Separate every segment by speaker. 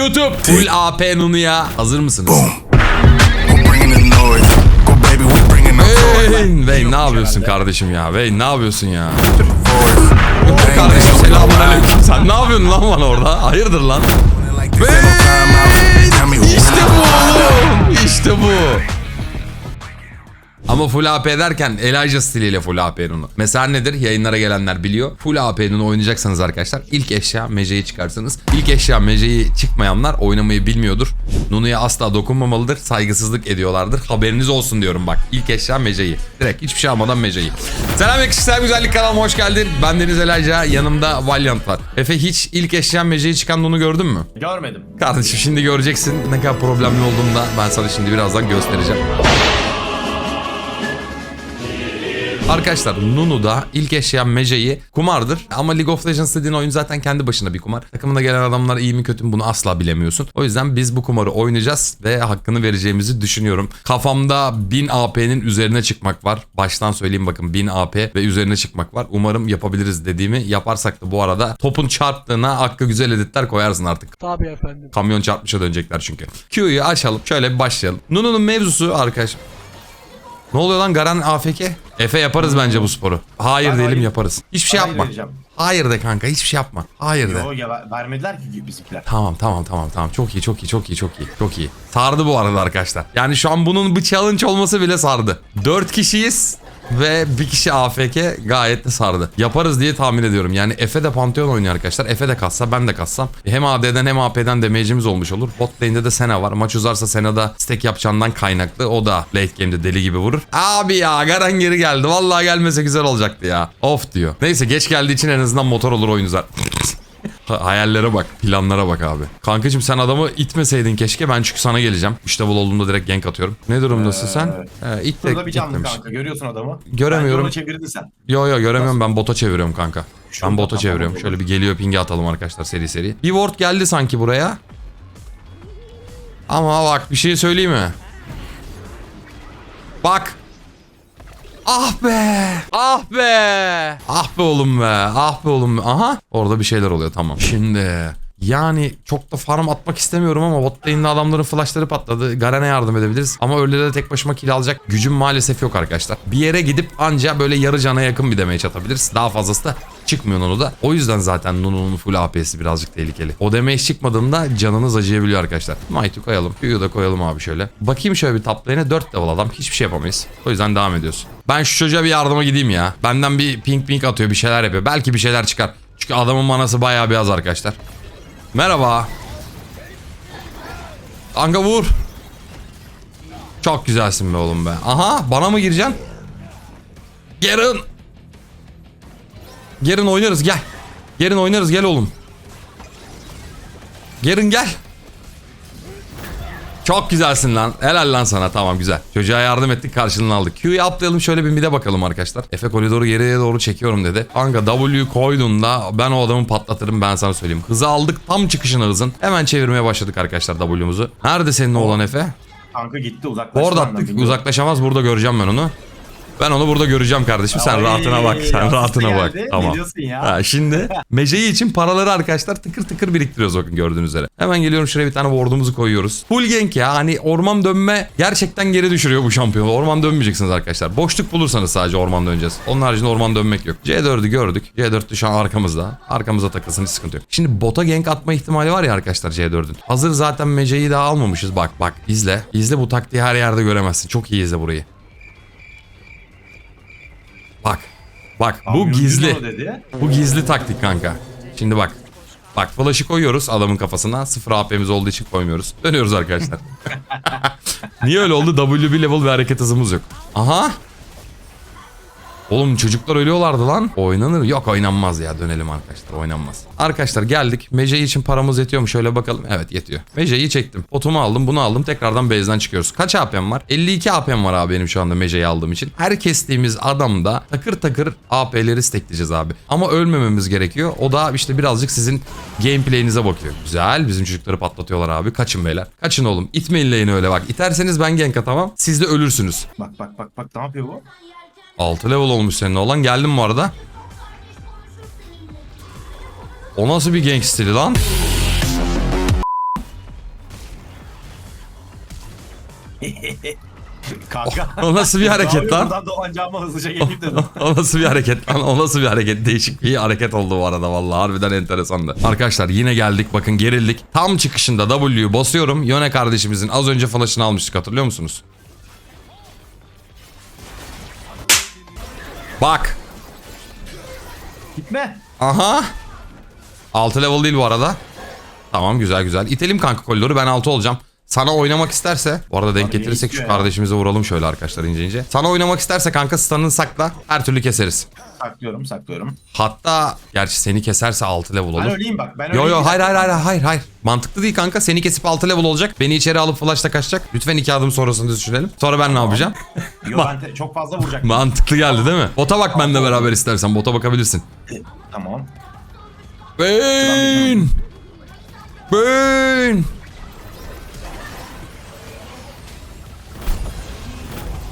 Speaker 1: YouTube. Full AP Nunu'ya hazır mısınız? Wayne, Wayne ne yapıyorsun kardeşim ya? Wayne ne yapıyorsun ya? Kardeşim selamünaleyküm. Sen ne yapıyorsun lan bana orada? Hayırdır lan?
Speaker 2: Who
Speaker 1: İşte bu oğlum. İşte bu. Ama full AP derken Elijah stiliyle full AP Nunu. Mesela nedir? Yayınlara gelenler biliyor. Full AP Nunu oynayacaksanız arkadaşlar ilk eşya Mece'yi çıkarsınız. İlk eşya Mece'yi çıkmayanlar oynamayı bilmiyordur. Nunu'ya asla dokunmamalıdır. Saygısızlık ediyorlardır. Haberiniz olsun diyorum bak. İlk eşya Mece'yi. Direkt hiçbir şey almadan Mece'yi. Selam yakışıklı güzellik kanalıma hoş geldin. Ben Deniz Elijah. Yanımda Valiant var. Efe hiç ilk eşya Mece'yi çıkan Nunu gördün mü?
Speaker 3: Görmedim.
Speaker 1: Kardeşim şimdi göreceksin ne kadar problemli olduğunu da ben sana şimdi birazdan göstereceğim. Arkadaşlar Nunu'da ilk eşya Mece'yi kumardır. Ama League of Legends dediğin oyun zaten kendi başına bir kumar. Takımına gelen adamlar iyi mi kötü mü bunu asla bilemiyorsun. O yüzden biz bu kumarı oynayacağız ve hakkını vereceğimizi düşünüyorum. Kafamda 1000 AP'nin üzerine çıkmak var. Baştan söyleyeyim bakın 1000 AP ve üzerine çıkmak var. Umarım yapabiliriz dediğimi yaparsak da bu arada topun çarptığına hakkı güzel editler koyarsın artık.
Speaker 4: Tabii efendim.
Speaker 1: Kamyon çarpmışa dönecekler çünkü. Q'yu açalım. Şöyle bir başlayalım. Nunu'nun mevzusu arkadaş. Ne oluyor lan Garan AFK? Efe yaparız bence bu sporu. Hayır
Speaker 3: Ben
Speaker 1: diyelim
Speaker 3: hayır-
Speaker 1: yaparız. Hiçbir şey
Speaker 3: hayır
Speaker 1: yapma.
Speaker 3: vereceğim.
Speaker 1: Hayır de kanka hiçbir şey yapma. Hayır de.
Speaker 3: Yo ya ver- vermediler ki bizimkiler.
Speaker 1: Tamam tamam tamam tamam. Çok iyi çok iyi çok iyi çok iyi. Çok iyi. Sardı bu arada arkadaşlar. Yani şu an bunun bir challenge olması bile sardı. 4 kişiyiz ve bir kişi AFK gayet de sardı. Yaparız diye tahmin ediyorum. Yani Efe de Pantheon oynuyor arkadaşlar. Efe de kassa ben de kassam. Hem AD'den hem AP'den damage'imiz olmuş olur. Bot lane'de de Sena var. Maç uzarsa Sena'da stack yapacağından kaynaklı. O da late game'de deli gibi vurur. Abi ya Garen geri geldi. Vallahi gelmese güzel olacaktı ya. Of diyor. Neyse geç geldiği için en azından motor olur oyun uzar. Ha- Hayallere bak, planlara bak abi. Kankacığım sen adamı itmeseydin keşke. Ben çünkü sana geleceğim. İşte bul olduğumda direkt gank atıyorum. Ne durumdasın sen? Ee, it de
Speaker 3: Şurada bir canlı kanka görüyorsun adamı.
Speaker 1: Göremiyorum.
Speaker 3: Bence onu çevirdin sen.
Speaker 1: Yo yo göremiyorum ben bota çeviriyorum kanka. Ben bota
Speaker 3: tamam,
Speaker 1: çeviriyorum.
Speaker 3: olur.
Speaker 1: Şöyle bir geliyor pingi atalım arkadaşlar seri seri. Bir ward geldi sanki buraya. Ama bak bir şey söyleyeyim mi? Bak. Ah be. Ah be. Ah be oğlum be. Ah be oğlum be. Aha. Orada bir şeyler oluyor tamam. Şimdi yani çok da farm atmak istemiyorum ama bot lane'de adamların flashları patladı. Garen'e yardım edebiliriz. Ama öyle de tek başıma kill alacak gücüm maalesef yok arkadaşlar. Bir yere gidip anca böyle yarı cana yakın bir damage atabiliriz. Daha fazlası da çıkmıyor onu da. O yüzden zaten Nunu'nun full AP'si birazcık tehlikeli. O damage çıkmadığında canınız acıyabiliyor arkadaşlar. Might'u koyalım. Q'yu da koyalım abi şöyle. Bakayım şöyle bir top lane'e 4 level adam. Hiçbir şey yapamayız. O yüzden devam ediyoruz. Ben şu çocuğa bir yardıma gideyim ya. Benden bir pink pink atıyor bir şeyler yapıyor. Belki bir şeyler çıkar. Çünkü adamın manası bayağı bir az arkadaşlar. Merhaba. Kanka vur. Çok güzelsin be oğlum be. Aha bana mı gireceksin? Garen. Garen oynarız gel. Garen oynarız gel oğlum. Garen gel. Çok güzelsin lan. Helal lan sana. Tamam güzel. Çocuğa yardım ettik karşılığını aldık. Q'yu atlayalım şöyle bir mide bakalım arkadaşlar. Efe koridoru geriye doğru çekiyorum dedi. Kanka W koyduğunda ben o adamı patlatırım ben sana söyleyeyim. Hızı aldık tam çıkışına hızın. Hemen çevirmeye başladık arkadaşlar W'muzu. Nerede senin oğlan Efe?
Speaker 3: Kanka gitti uzaklaştı.
Speaker 1: Orada attık. Uzaklaşamaz burada göreceğim ben onu. Ben onu burada göreceğim kardeşim. Sen
Speaker 3: Ay,
Speaker 1: rahatına bak. Sen rahatına bak.
Speaker 3: geldi.
Speaker 1: Tamam.
Speaker 3: Geliyorsun ya.
Speaker 1: Ha, şimdi meceyi için paraları arkadaşlar tıkır tıkır biriktiriyoruz bakın gördüğünüz üzere. Hemen geliyorum şuraya bir tane ward'umuzu koyuyoruz. Full gank ya. Hani orman dönme gerçekten geri düşürüyor bu şampiyonu. Orman dönmeyeceksiniz arkadaşlar. Boşluk bulursanız sadece orman döneceğiz. Onun haricinde orman dönmek yok. C4'ü gördük. C4 de şu an arkamızda. Arkamıza takılsın hiç sıkıntı yok. Şimdi bota gank atma ihtimali var ya arkadaşlar C4'ün. Hazır zaten meceyi daha almamışız. Bak bak izle. İzle bu taktiği her yerde göremezsin. Çok iyi izle burayı. Bak. Bak bu gizli. Bu gizli taktik kanka. Şimdi bak. Bak flash'ı koyuyoruz adamın kafasına. Sıfır AP'miz olduğu için koymuyoruz. Dönüyoruz arkadaşlar. Niye öyle oldu? WB level bir hareket hızımız yok. Aha. Oğlum çocuklar ölüyorlardı lan. Oynanır. Yok oynanmaz ya. Dönelim arkadaşlar. Oynanmaz. Arkadaşlar geldik. Meceyi için paramız yetiyor mu? Şöyle bakalım. Evet yetiyor. Meceyi çektim. Potumu aldım. Bunu aldım. Tekrardan base'den çıkıyoruz. Kaç AP'm var? 52 AP'm var abi benim şu anda Meceyi aldığım için. Her kestiğimiz adamda takır takır AP'leri stackleyeceğiz abi. Ama ölmememiz gerekiyor. O da işte birazcık sizin gameplay'inize bakıyor. Güzel. Bizim çocukları patlatıyorlar abi. Kaçın beyler. Kaçın oğlum. İtmeyin lane'i öyle bak. İterseniz ben gank atamam. Siz de ölürsünüz.
Speaker 3: Bak bak bak bak ne yapıyor bu?
Speaker 1: 6 level olmuş senin olan. Geldim bu arada. O nasıl bir gank stili lan?
Speaker 3: Kanka.
Speaker 1: O nasıl bir hareket lan?
Speaker 3: Hızlıca dedim.
Speaker 1: o nasıl bir hareket lan? O nasıl bir hareket? Değişik bir hareket oldu bu arada vallahi harbiden enteresandı. Arkadaşlar yine geldik bakın gerildik. Tam çıkışında W'yu basıyorum. Yone kardeşimizin az önce flash'ını almıştık hatırlıyor musunuz? Bak.
Speaker 3: Gitme.
Speaker 1: Aha. 6 level değil bu arada. Tamam güzel güzel. İtelim kanka koridoru ben 6 olacağım. Sana oynamak isterse, bu arada denk getirirsek şu kardeşimize vuralım şöyle arkadaşlar ince ince. Sana oynamak isterse kanka stun'ını sakla, her türlü keseriz.
Speaker 3: Saklıyorum saklıyorum.
Speaker 1: Hatta gerçi seni keserse 6 level
Speaker 3: Ben
Speaker 1: olur.
Speaker 3: öleyim bak. Ben
Speaker 1: Yo yo hayır hayır hayır hayır hayır. Mantıklı değil kanka. Seni kesip 6 level olacak. Beni içeri alıp flash'ta kaçacak. Lütfen iki adım sonrasını düşünelim. Sonra ben ne yapacağım?
Speaker 3: Yo ben çok fazla vuracak.
Speaker 1: Mantıklı geldi değil mi? Bota bak benimle beraber istersen. Bota bakabilirsin.
Speaker 3: tamam.
Speaker 1: Bane! Bane!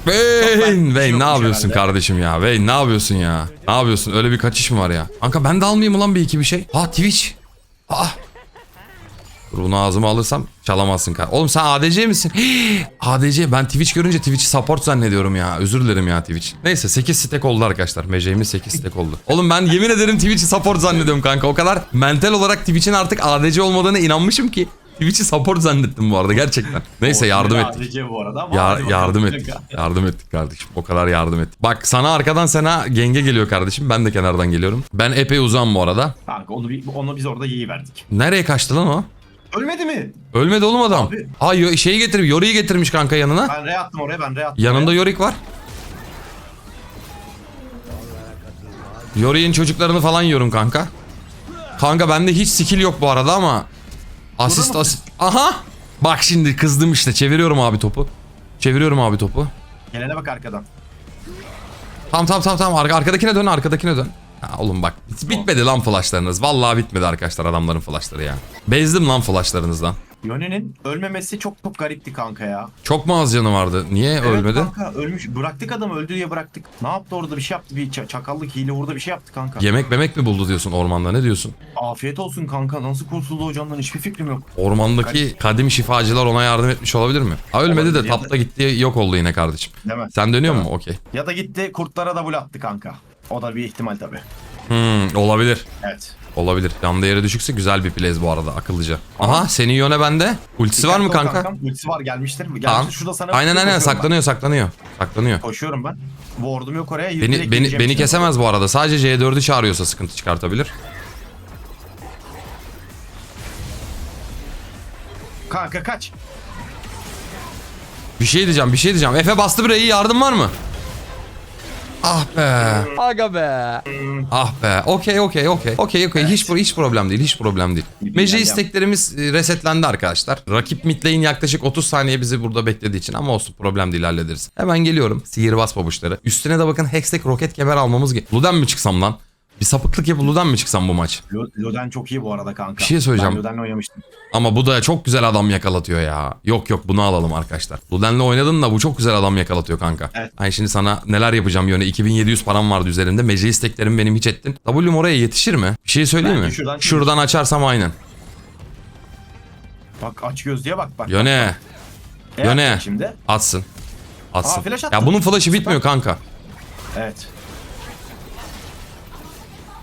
Speaker 1: Bane! Bane ne
Speaker 3: yokmuş
Speaker 1: yapıyorsun
Speaker 3: herhalde.
Speaker 1: kardeşim ya? Bane ne yapıyorsun ya? Ne yapıyorsun? Öyle bir kaçış mı var ya? Kanka ben de almayayım lan bir iki bir şey? Ha Twitch. Ah. Dur bunu ağzıma alırsam çalamazsın kanka. Oğlum sen ADC misin? ADC ben Twitch görünce Twitch'i support zannediyorum ya. Özür dilerim ya Twitch. Neyse 8 stack oldu arkadaşlar. Meceğimiz 8 stack oldu. Oğlum ben yemin ederim Twitch'i support zannediyorum kanka. O kadar mental olarak Twitch'in artık ADC olmadığına inanmışım ki. Twitch'i support zannettim bu arada gerçekten. Neyse yardım ettik.
Speaker 3: ADC bu arada ama
Speaker 1: Ya,
Speaker 3: hadi bakalım.
Speaker 1: yardım ettik. Yardım ettik kardeşim. O kadar yardım ettik. Bak sana arkadan sana genge geliyor kardeşim. Ben de kenardan geliyorum. Ben epey uzağım bu arada.
Speaker 3: Kanka onu, bir- onu biz orada yiyiverdik.
Speaker 1: Nereye kaçtı lan o?
Speaker 3: Ölmedi mi?
Speaker 1: Ölmedi oğlum adam.
Speaker 3: Abi.
Speaker 1: Ha yo- şeyi getirmiş. Yori'yi getirmiş kanka yanına.
Speaker 3: Ben re attım oraya ben re attım.
Speaker 1: Yanında. Yorick var. Yorick'in çocuklarını falan yiyorum kanka. Kanka bende hiç skill yok bu arada ama asist asist. Aha! Bak şimdi kızdım işte. Çeviriyorum abi topu. Çeviriyorum abi topu.
Speaker 3: Gelene bak arkadan.
Speaker 1: Tamam tamam tamam tamam. Arka, arkadakine dön arkadakine dön. Ha, oğlum bak bitmedi lan flashlarınız. Vallahi bitmedi arkadaşlar adamların flashları ya. Bezdim lan flashlarınızdan.
Speaker 3: Yone'nin ölmemesi çok çok garipti kanka ya.
Speaker 1: Çok mu az canı vardı? Niye
Speaker 3: Evet
Speaker 1: ölmedi?
Speaker 3: kanka ölmüş. Bıraktık adamı öldü diye bıraktık. Ne yaptı orada bir şey yaptı. Bir ça- çakallık hile orada bir şey yaptı kanka.
Speaker 1: Yemek memek mi buldu diyorsun ormanda ne diyorsun?
Speaker 3: Afiyet olsun kanka. Nasıl kurtuldu hocamdan hiçbir fikrim yok.
Speaker 1: Ormandaki kadim şifacılar ona yardım etmiş olabilir mi? Ha ölmedi de
Speaker 3: Olabilir da-
Speaker 1: tapta gitti yok oldu yine kardeşim.
Speaker 3: Değil mi?
Speaker 1: Sen dönüyor
Speaker 3: Değil
Speaker 1: mu? Okey.
Speaker 3: Ya da gitti kurtlara da attı kanka. O da bir ihtimal tabii.
Speaker 1: Hmm, olabilir.
Speaker 3: Evet.
Speaker 1: Olabilir. Yanında yere düşükse güzel bir plays bu arada akıllıca. Aha senin yöne bende. Ultisi var mı
Speaker 3: ol
Speaker 1: kanka?
Speaker 3: kankam. Ultisi var gelmiştir. Gelmiştir.
Speaker 1: Tamam.
Speaker 3: Şurada sana
Speaker 1: Aynen aynen
Speaker 3: koşuyorum
Speaker 1: saklanıyor saklanıyor. Saklanıyor.
Speaker 3: Ben. Koşuyorum ben. Ward'um yok oraya.
Speaker 1: Beni
Speaker 3: direkt
Speaker 1: beni beni kesemez bu arada. Sadece C4'ü çağırıyorsa sıkıntı çıkartabilir.
Speaker 3: Kanka kaç.
Speaker 1: Bir şey diyeceğim, bir şey diyeceğim. Efe bastı burayı. Yardım var mı? Ah be.
Speaker 4: Aga be.
Speaker 1: Ah be. Okey okey okey. Okey okey. Hiç hiç problem değil. Hiç problem değil.
Speaker 3: Gibi
Speaker 1: Mece isteklerimiz e, resetlendi arkadaşlar. Rakip mid lane yaklaşık 30 saniye bizi burada beklediği için ama olsun problem değil hallederiz. Hemen geliyorum. Sihirbaz pabuçları. Üstüne de bakın Hextech roket kemer almamız ge- Luden mi çıksam lan? Bir sapıklık yapıp Luden mi çıksam bu maç?
Speaker 3: Lo- Loden çok iyi bu arada kanka.
Speaker 1: Bir şey söyleyeceğim.
Speaker 3: Ben Loden'le oynamıştım.
Speaker 1: Ama bu da çok güzel adam yakalatıyor ya. Yok yok bunu alalım arkadaşlar. Luden'le oynadın da bu çok güzel adam yakalatıyor kanka.
Speaker 3: Evet.
Speaker 1: Ay şimdi sana neler yapacağım yöne 2700 param vardı üzerinde. Mece isteklerim benim hiç ettin. W'm oraya yetişir mi? Bir şey söyleyeyim
Speaker 3: Bence
Speaker 1: mi?
Speaker 3: şuradan-
Speaker 1: Şuradan açarsam aynen.
Speaker 3: Bak aç gözlüğe bak bak.
Speaker 1: Yöne
Speaker 3: Ne
Speaker 1: Yöne.
Speaker 3: Şimdi.
Speaker 1: atsın. Atsın.
Speaker 3: Aa,
Speaker 1: ya bunun flash'ı bitmiyor kanka.
Speaker 3: Evet.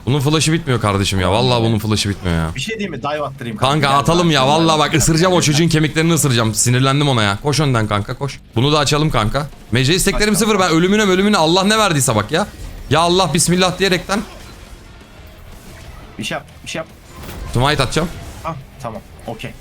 Speaker 1: Bunun flash'ı bitmiyor kardeşim ya. Vallahi bunun flash'ı bitmiyor ya.
Speaker 3: Bir şey diyeyim mi? Dive attırayım
Speaker 1: Kanka atalım ya. Vallahi bak ısıracağım o çocuğun kemiklerini ısıracağım. Sinirlendim ona ya. Koş önden kanka koş. Bunu da açalım kanka. Mece isteklerim sıfır. Ben ölümüne ölümüne Allah ne verdiyse bak ya. Ya Allah bismillah diyerekten
Speaker 3: Bir şey yap. Bir şey yap.
Speaker 1: smite atacağım.
Speaker 3: Ah tamam. Okey.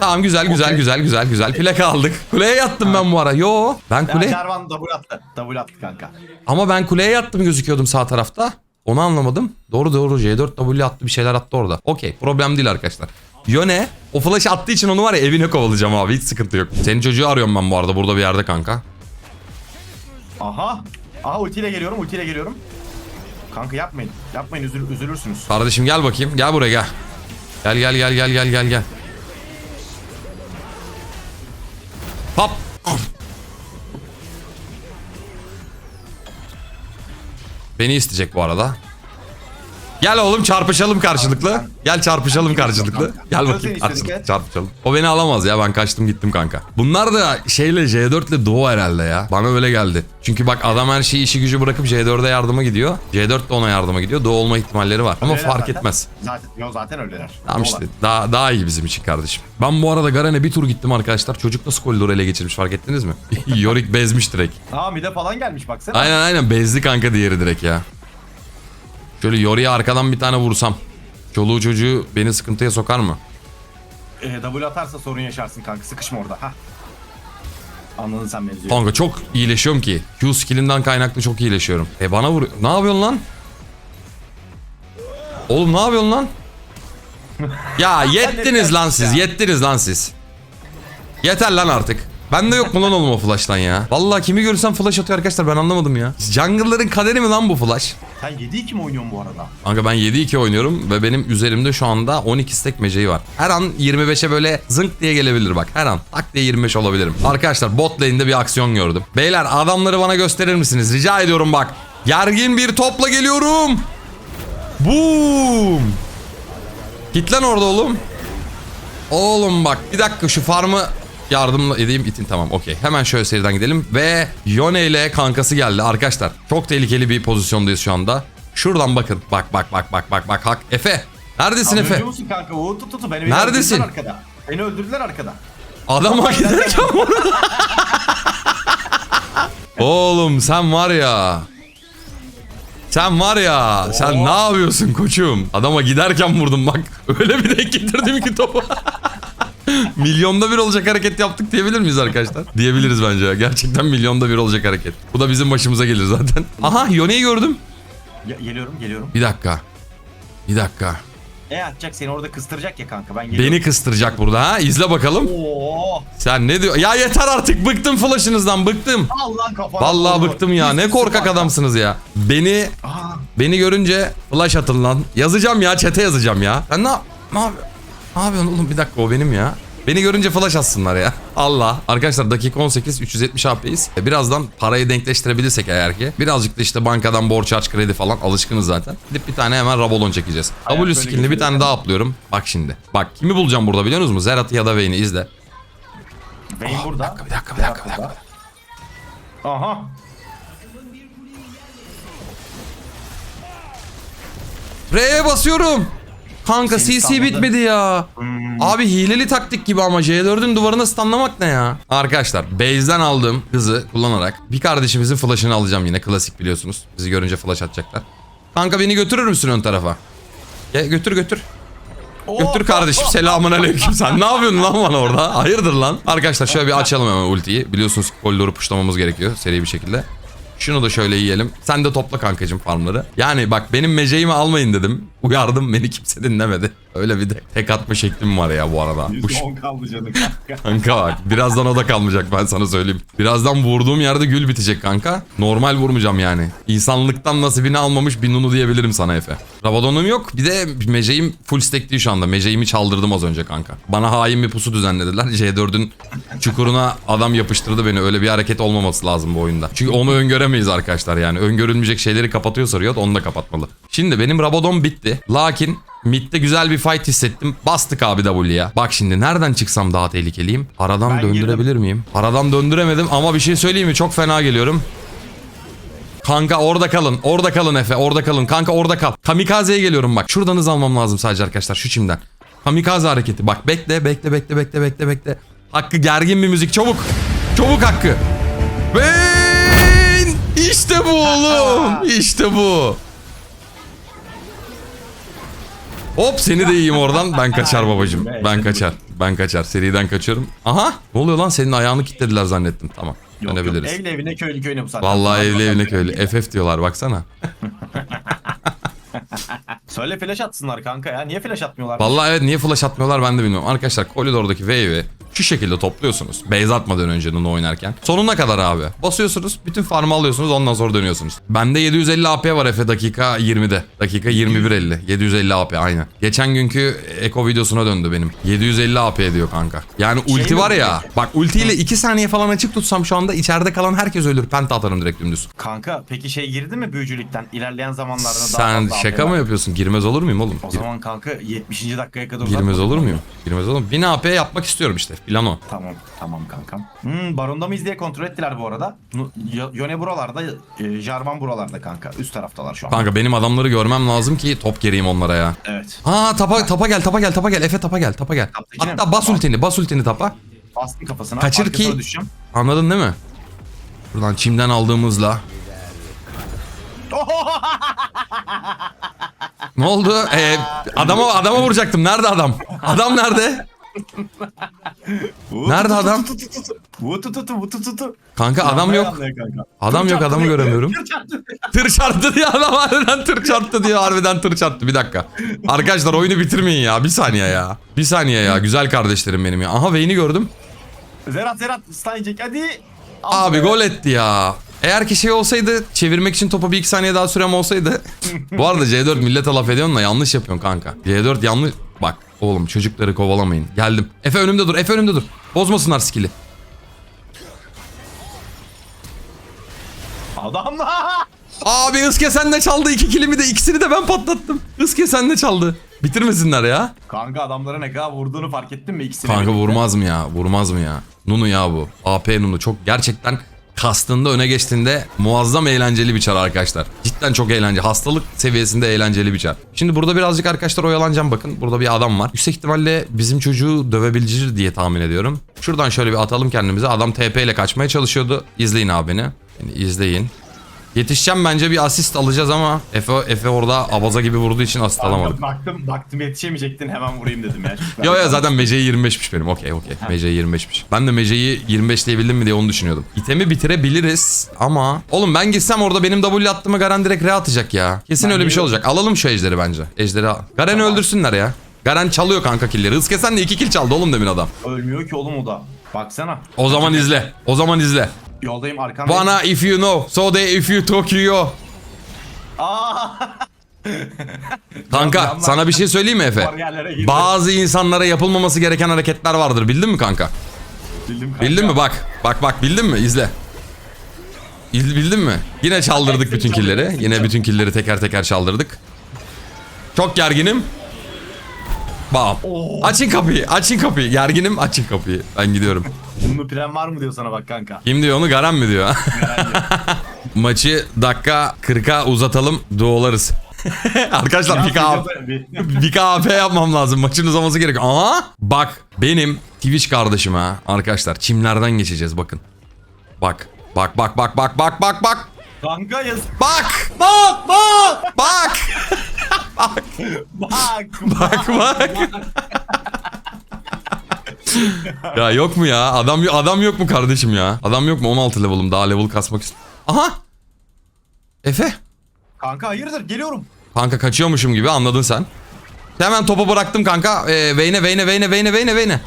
Speaker 1: Tamam güzel güzel
Speaker 3: Okey.
Speaker 1: güzel güzel güzel. Plaka aldık. Kuleye yattım ben bu ara. Yo ben kule
Speaker 3: Jarvan double attı. Double attı kanka.
Speaker 1: ama ben kuleye yattım gözüküyordum sağ tarafta. Onu anlamadım. Doğru doğru C4W attı bir şeyler attı orada. Okey problem değil arkadaşlar. Yöne o flash attığı için onu var ya evine kovalayacağım abi hiç sıkıntı yok. Senin çocuğu arıyorum ben bu arada burada bir yerde kanka.
Speaker 3: Aha. Aha ultiyle geliyorum. Ultiyle geliyorum. Kanka yapmayın. Yapmayın üzül üzülürsünüz.
Speaker 1: Kardeşim gel bakayım gel buraya gel. Gel gel gel gel gel gel gel. Hop. Beni isteyecek bu arada. Gel oğlum çarpışalım karşılıklı. Gel çarpışalım karşılıklı. Gel bakayım karşılıklı çarpışalım. O beni alamaz ya ben kaçtım gittim kanka. Bunlar da şeyle J4 ile Doğu herhalde ya. Bana öyle geldi. Çünkü bak adam her şeyi işi gücü bırakıp J4'e yardıma gidiyor. J4 de ona yardıma gidiyor. Doğu olma ihtimalleri var. Ama
Speaker 3: Öyleler
Speaker 1: fark
Speaker 3: zaten.
Speaker 1: etmez.
Speaker 3: Zaten, yo, zaten öyleler.
Speaker 1: Tamam
Speaker 3: Doğru
Speaker 1: işte daha, daha iyi bizim için kardeşim. Ben bu arada Garen'e bir tur gittim arkadaşlar. Çocuk nasıl koridoru ele geçirmiş fark ettiniz mi? Yorick bezmiş direkt.
Speaker 3: Aa mide falan gelmiş baksana.
Speaker 1: Aynen aynen bezdi kanka diğeri direkt ya. Şöyle Yorick'e arkadan bir tane vursam. Çoluğu çocuğu beni sıkıntıya sokar mı?
Speaker 3: Ee, W atarsa sorun yaşarsın kanka. Sıkışma orada. Ha. Anladın sen mevzuyu.
Speaker 1: Kanka çok iyileşiyorum ki. Q skillinden kaynaklı çok iyileşiyorum. E bana vur. Ne yapıyorsun lan? Oğlum ne yapıyorsun lan? Ya yettiniz lan siz. Yettiniz lan siz. Yeter lan artık. Bende yok mu lan oğlum o flash'tan ya? Vallahi kimi görürsem flash atıyor arkadaşlar ben anlamadım ya. Jungle'ların kaderi mi lan bu flash?
Speaker 3: Sen 7-2 mi oynuyorsun bu arada?
Speaker 1: Kanka ben 7-2 oynuyorum ve benim üzerimde şu anda 12 stack meceği var. Her an 25'e böyle zınk diye gelebilir bak. Her an tak diye 25 olabilirim. Arkadaşlar bot lane'de bir aksiyon gördüm. Beyler adamları bana gösterir misiniz? Rica ediyorum bak. Gergin bir topla geliyorum. Boom. Git lan orada oğlum. Oğlum bak bir dakika şu farmı yardım edeyim itin tamam okey. Hemen şöyle seriden gidelim ve Yone ile kankası geldi arkadaşlar. Çok tehlikeli bir pozisyondayız şu anda. Şuradan bakın. Bak bak bak bak bak bak hak. Efe. Neredesin Efe?
Speaker 3: Anlıyor musun kanka? Oo, tut tut. Beni, beni
Speaker 1: Neredesin?
Speaker 3: öldürdüler arkada. Beni öldürdüler arkada.
Speaker 1: Adama giderken vurdu. Oğlum sen var ya. Sen var ya. Sen ne yapıyorsun koçum? Adama giderken vurdum bak. Öyle bir denk getirdim ki topu. milyonda bir olacak hareket yaptık diyebilir miyiz arkadaşlar? Diyebiliriz bence. Gerçekten milyonda bir olacak hareket. Bu da bizim başımıza gelir zaten. Aha Yone'yi gördüm.
Speaker 3: Ge- geliyorum geliyorum.
Speaker 1: Bir dakika. Bir dakika.
Speaker 3: E atacak seni orada kıstıracak ya kanka. Ben geliyorum.
Speaker 1: Beni kıstıracak burada ha. İzle bakalım.
Speaker 3: Oo.
Speaker 1: Sen ne diyor? Ya yeter artık. Bıktım flash'ınızdan. Bıktım.
Speaker 3: Allah kafana.
Speaker 1: Vallahi
Speaker 3: vurdu.
Speaker 1: bıktım ya. Ne korkak adamsınız ya. Beni.
Speaker 3: Aa,
Speaker 1: beni görünce flash atın lan. Yazacağım ya, çete yazacağım ya. Sen ne yap- ne yapıyorsun? Ne yapıyorsun oğlum? Bir dakika o benim ya. Beni görünce flash atsınlar ya. Allah. Arkadaşlar dakika 18 370 AP'yiz. E, Birazdan parayı denkleştirebilirsek eğer ki. Birazcık da işte bankadan borç harç kredi falan alışkınız zaten. Gidip bir tane hemen Rabolon çekeceğiz.
Speaker 3: Ayak
Speaker 1: W skillini bir tane daha uplıyorum. Bak şimdi. Bak kimi bulacağım burada biliyor musunuz? Zerat'ı ya da Vayne'i izle.
Speaker 3: Vayne burada.
Speaker 1: Bir dakika, bir dakika, bir dakika, bir dakika.
Speaker 3: Aha.
Speaker 1: R'ye basıyorum. Kanka
Speaker 3: Seni
Speaker 1: CC
Speaker 3: salladı.
Speaker 1: bitmedi ya. Abi hileli taktik gibi ama C4'ün duvarına stunlamak ne ya? Arkadaşlar base'den aldığım hızı kullanarak bir kardeşimizin flash'ını alacağım yine klasik biliyorsunuz. Bizi görünce flash atacaklar. Kanka beni götürür müsün ön tarafa? Ge- götür götür. Götür kardeşim selamun aleyküm. Sen ne yapıyorsun lan bana orada? Hayırdır lan? Arkadaşlar şöyle bir açalım hemen ultiyi. Biliyorsunuz ki koridoru puşlamamız gerekiyor seri bir şekilde. Şunu da şöyle yiyelim. Sen de topla kankacım farmları. Yani bak benim meceğimi almayın dedim. Uyardım beni kimse dinlemedi. Öyle bir de tek atma şeklim var ya bu arada. Bu ş-
Speaker 3: %10 kaldı canı kanka.
Speaker 1: Kanka bak birazdan o da kalmayacak ben sana söyleyeyim. Birazdan vurduğum yerde gül bitecek kanka. Normal vurmayacağım yani. İnsanlıktan nasibini almamış bir nunu diyebilirim sana Efe. Rabadonum yok. Bir de meceğim full stack değil şu anda. Meceğimi çaldırdım az önce kanka. Bana hain bir pusu düzenlediler. C4'ün çukuruna adam yapıştırdı beni. Öyle bir hareket olmaması lazım bu oyunda. Çünkü onu öngöremeyiz arkadaşlar yani. Öngörülmeyecek şeyleri kapatıyorsa Riot onu da kapatmalı. Şimdi benim Rabadon bitti. Lakin Mid'de güzel bir fight hissettim. Bastık abi W'ya. Bak şimdi nereden çıksam daha tehlikeliyim. Aradan
Speaker 3: Ben
Speaker 1: döndürebilir miyim? Aradan döndüremedim ama bir şey söyleyeyim mi? Çok fena geliyorum. Kanka orada kalın. Orada kalın Efe. Orada kalın. Kanka orada kal. Kamikaze'ye geliyorum bak. Şuradan hız almam lazım sadece arkadaşlar. Şu çimden. Kamikaze hareketi. Bak bekle bekle bekle bekle bekle bekle. Hakkı gergin bir müzik. Çabuk. Çabuk Hakkı. Vayne! İşte bu oğlum. İşte bu. Hop seni de yiyeyim oradan. Ben kaçar babacım. Ben kaçar. Ben kaçar. Seriden kaçıyorum. Aha. Ne oluyor lan? Senin ayağını kilitlediler zannettim. Tamam.
Speaker 3: Yok, yok.
Speaker 1: Dönebiliriz.
Speaker 3: Evli evine köylü köyüne bu saatten.
Speaker 1: Vallahi evli evine köylü. FF diyorlar baksana.
Speaker 3: Söyle flash atsınlar kanka ya. Niye flash atmıyorlar?
Speaker 1: Vallahi evet niye flash atmıyorlar ben de bilmiyorum. Arkadaşlar koridordaki wave'i Şu şekilde topluyorsunuz. Base atmadan önce Nunu oynarken. Sonuna kadar abi. Basıyorsunuz. Bütün farmı alıyorsunuz. Ondan sonra dönüyorsunuz. Bende 750 AP var Efe dakika 20'de. Dakika 21.50. 750 AP aynen. Geçen günkü Eko videosuna döndü benim. 750 AP diyor kanka. Yani ulti
Speaker 3: Şey mi
Speaker 1: var ya. Bak ultiyle 2 saniye falan açık tutsam şu anda içeride kalan herkes ölür. Penta atarım direkt dümdüz.
Speaker 3: Kanka peki şey girdi mi büyücülükten? İlerleyen zamanlarda daha
Speaker 1: Sen şaka
Speaker 3: AP
Speaker 1: mı
Speaker 3: var.
Speaker 1: yapıyorsun? Girmez olur muyum oğlum?
Speaker 3: O
Speaker 1: Gir-
Speaker 3: zaman kanka 70. dakikaya kadar
Speaker 1: Girmez olur muyum? Girmez olur muyum? 1000 AP yapmak istiyorum işte. Plan o.
Speaker 3: Tamam tamam kankam. Hmm, baronda mıyız diye kontrol ettiler bu arada. Yo- Yone buralarda, e, Jarvan buralarda kanka. Üst taraftalar şu an.
Speaker 1: Kanka benim adamları görmem lazım ki top gereyim onlara ya.
Speaker 3: Evet.
Speaker 1: Ha tapa tapa gel tapa gel tapa gel Efe tapa gel tapa gel.
Speaker 3: Taptakine
Speaker 1: Hatta bas
Speaker 3: Tamam.
Speaker 1: ultini bas ultini tapa.
Speaker 3: Bastım kafasına.
Speaker 1: Kaçır
Speaker 3: arkasına
Speaker 1: ki-
Speaker 3: düşeceğim.
Speaker 1: Anladın değil mi? Buradan çimden aldığımızla. ne oldu? Ee, adama adama vuracaktım. Nerede adam? Adam nerede? Nerede adam?
Speaker 3: Vutu tutu vutu tutu.
Speaker 1: Kanka adam yok. Adam yok adamı göremiyorum. Tır çarptı diye adam harbiden tır çarptı diyor harbiden tır çarptı bir dakika. Arkadaşlar oyunu bitirmeyin ya bir saniye ya. Bir saniye ya güzel kardeşlerim benim ya. Aha Vayne'i gördüm.
Speaker 3: Zerat Zerat stun yiyecek hadi.
Speaker 1: Abi gol etti ya. Eğer ki şey olsaydı çevirmek için topa bir iki saniye daha sürem olsaydı. Bu arada C4 millete laf ediyorsun da yanlış yapıyorsun kanka. C4 yanlış. Bak oğlum çocukları kovalamayın. Geldim. Efe önümde dur Efe önümde dur. Bozmasınlar skill'i.
Speaker 3: Adam
Speaker 1: Abi Iske de çaldı iki kilimi de ikisini de ben patlattım. Iske de çaldı. Bitirmesinler ya.
Speaker 3: Kanka adamlara ne kadar vurduğunu fark ettin mi ikisini?
Speaker 1: Kanka vurmaz mı ya? Vurmaz mı ya? Nunu ya bu. AP Nunu çok gerçekten kastında öne geçtiğinde muazzam eğlenceli bir çar arkadaşlar. Cidden çok eğlenceli. Hastalık seviyesinde eğlenceli bir çar. Şimdi burada birazcık arkadaşlar oyalanacağım bakın. Burada bir adam var. Yüksek ihtimalle bizim çocuğu dövebilir diye tahmin ediyorum. Şuradan şöyle bir atalım kendimize. Adam TP ile kaçmaya çalışıyordu. İzleyin abi. Yani izleyin. Yetişeceğim bence bir asist alacağız ama Efe, Efe orada abaza gibi vurduğu için asist alamadık.
Speaker 3: Baktım baktım yetişemeyecektin hemen vurayım dedim ya.
Speaker 1: Yo yo zaten Mece'yi 25'miş benim. Okey okey. Mece'yi 25'miş. Ben de Mece'yi 25 diyebildim mi diye onu düşünüyordum. İtemi bitirebiliriz ama... Oğlum ben gitsem orada benim W attığımı Garen direkt re atacak ya. Kesin
Speaker 3: Ben
Speaker 1: öyle bir şey olacak. Alalım şu ejderi bence. Ejderi al. Garen'i öldürsünler ya. Garen çalıyor kanka killleri. Hız kesen de 2 kill çaldı oğlum demin adam.
Speaker 3: Ölmüyor ki oğlum o da. Baksana.
Speaker 1: O zaman izle. O zaman izle.
Speaker 3: Yoldayım arkandayım.
Speaker 1: Bana if you know, so they if you Tokyo.
Speaker 3: Aa!
Speaker 1: Kanka
Speaker 3: Yanlar-
Speaker 1: sana bir şey söyleyeyim mi Efe? Bazı insanlara yapılmaması gereken hareketler vardır. Bildin mi kanka?
Speaker 3: Bildim kanka.
Speaker 1: Bildin mi bak. Bak bak bildin mi? İzle. İz- Bildin mi? Yine çaldırdık bütün killeri. Yine bütün killeri teker teker çaldırdık. Çok gerginim. Bam. Açın kapıyı. Açın kapıyı. Gerginim. Açın kapıyı. Ben gidiyorum.
Speaker 3: Bunun plan var mı diyor sana bak kanka.
Speaker 1: Kim diyor onu? Garan mı diyor? Maçı dakika 40'a uzatalım. Duolarız. Arkadaşlar bir KP, bir KP yapmam lazım. Maçın uzaması gerekiyor. Aha bak benim Twitch kardeşim ha. Arkadaşlar çimlerden geçeceğiz bakın. Bak. Bak bak bak bak bak bak bak.
Speaker 3: Kanka yaz.
Speaker 1: Bak. Bak bak. Bak.
Speaker 3: Bak.
Speaker 1: Bak bak. ya yok mu ya? Adam adam yok mu kardeşim ya? Adam yok mu? 16 level'ım daha level kasmak istiyorum. Aha. Efe.
Speaker 3: Kanka hayırdır geliyorum.
Speaker 1: Kanka kaçıyormuşum gibi anladın sen. Hemen topu bıraktım kanka. Ee, Vayne, Vayne, Vayne, Vayne, Vayne, Vayne.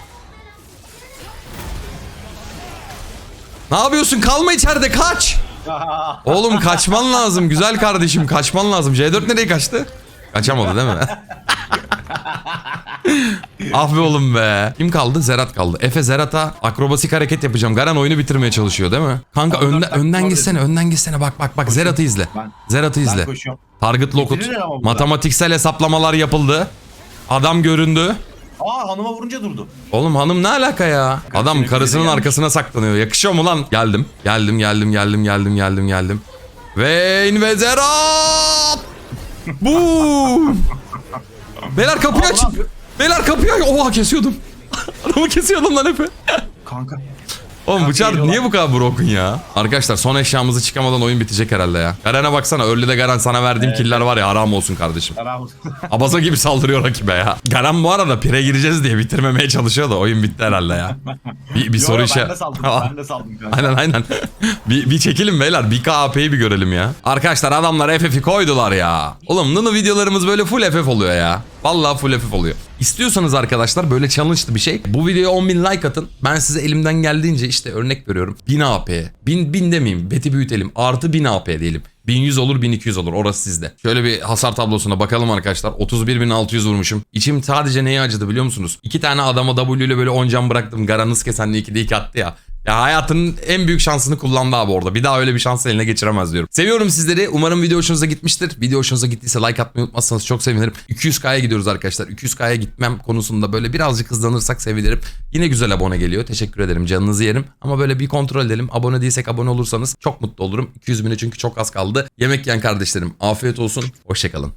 Speaker 1: Ne yapıyorsun? Kalma içeride kaç. Oğlum kaçman lazım. Güzel kardeşim kaçman lazım. C4 nereye kaçtı? Kaçamadı değil mi? ah be oğlum be. Kim kaldı? Zerat kaldı. Efe Zerat'a akrobasik hareket yapacağım. Garen oyunu bitirmeye çalışıyor değil mi? Kanka
Speaker 3: Abi,
Speaker 1: önden, önden gitsene önden gitsene. Bak bak bak Zerat'ı izle.
Speaker 3: Ben-
Speaker 1: Zerat'ı
Speaker 3: Ben
Speaker 1: izle.
Speaker 3: koşuyorum.
Speaker 1: Target Lockut.
Speaker 3: Bitirirler ama burada.
Speaker 1: Matematiksel hesaplamalar yapıldı. Adam göründü.
Speaker 3: Aa hanıma vurunca durdu.
Speaker 1: Oğlum hanım ne alaka ya? Adam
Speaker 3: Karısının gelmiş.
Speaker 1: arkasına saklanıyor. Yakışıyor mu lan? Geldim. Geldim geldim geldim geldim geldim geldim. Vayne ve Zerat. Boom. Beyler kapıyı
Speaker 3: Aa,
Speaker 1: aç.
Speaker 3: ne yapıyor?
Speaker 1: Beyler kapıyı aç. Oha kesiyordum. Adamı kesiyordum lan Efe.
Speaker 3: Kanka.
Speaker 1: Oğlum bu çar niye bu kadar broken ya? Arkadaşlar son eşyamızı çıkamadan oyun bitecek herhalde ya. Garen'e baksana. Early'de Garen sana verdiğim killer var ya haram olsun kardeşim.
Speaker 3: Bravo.
Speaker 1: Abaza gibi saldırıyor rakibe ya. Garen bu arada pire gireceğiz diye bitirmemeye çalışıyor da oyun bitti herhalde ya. Bir, bir
Speaker 3: Yo,
Speaker 1: soru işe.
Speaker 3: Ben de saldım. ben de saldım
Speaker 1: aynen aynen. bir, bir çekelim beyler. Bir KAP'yi bir görelim ya. Arkadaşlar adamlar FF'i koydular ya. Oğlum Nunu videolarımız böyle full FF oluyor ya. Vallahi full hafif oluyor. İstiyorsanız arkadaşlar böyle challenge'lı bir şey. Bu videoya 10.000 like atın. Ben size elimden geldiğince işte örnek veriyorum. 1000 AP. 1000, 1000 demeyeyim. Beti büyütelim. Artı 1000 AP diyelim. 1100 olur 1200 olur orası sizde. Şöyle bir hasar tablosuna bakalım arkadaşlar. 31.600 vurmuşum. İçim sadece neye acıdı biliyor musunuz? İki tane adama W ile böyle 10 can bıraktım. Garanız kesenli 2'de 2 attı ya. Ya hayatının en büyük şansını kullandı abi orada. Bir daha öyle bir şans eline geçiremez diyorum. Seviyorum sizleri. Umarım video hoşunuza gitmiştir. Video hoşunuza gittiyse like atmayı unutmazsanız çok sevinirim. 200k'ya gidiyoruz arkadaşlar. 200k'ya gitmem konusunda böyle birazcık hızlanırsak sevinirim. Yine güzel abone geliyor. Teşekkür ederim. Canınızı yerim. Ama böyle bir kontrol edelim. Abone değilsek abone olursanız çok mutlu olurum. 200 bine çünkü çok az kaldı. Yemek yiyen kardeşlerim afiyet olsun. Hoşçakalın.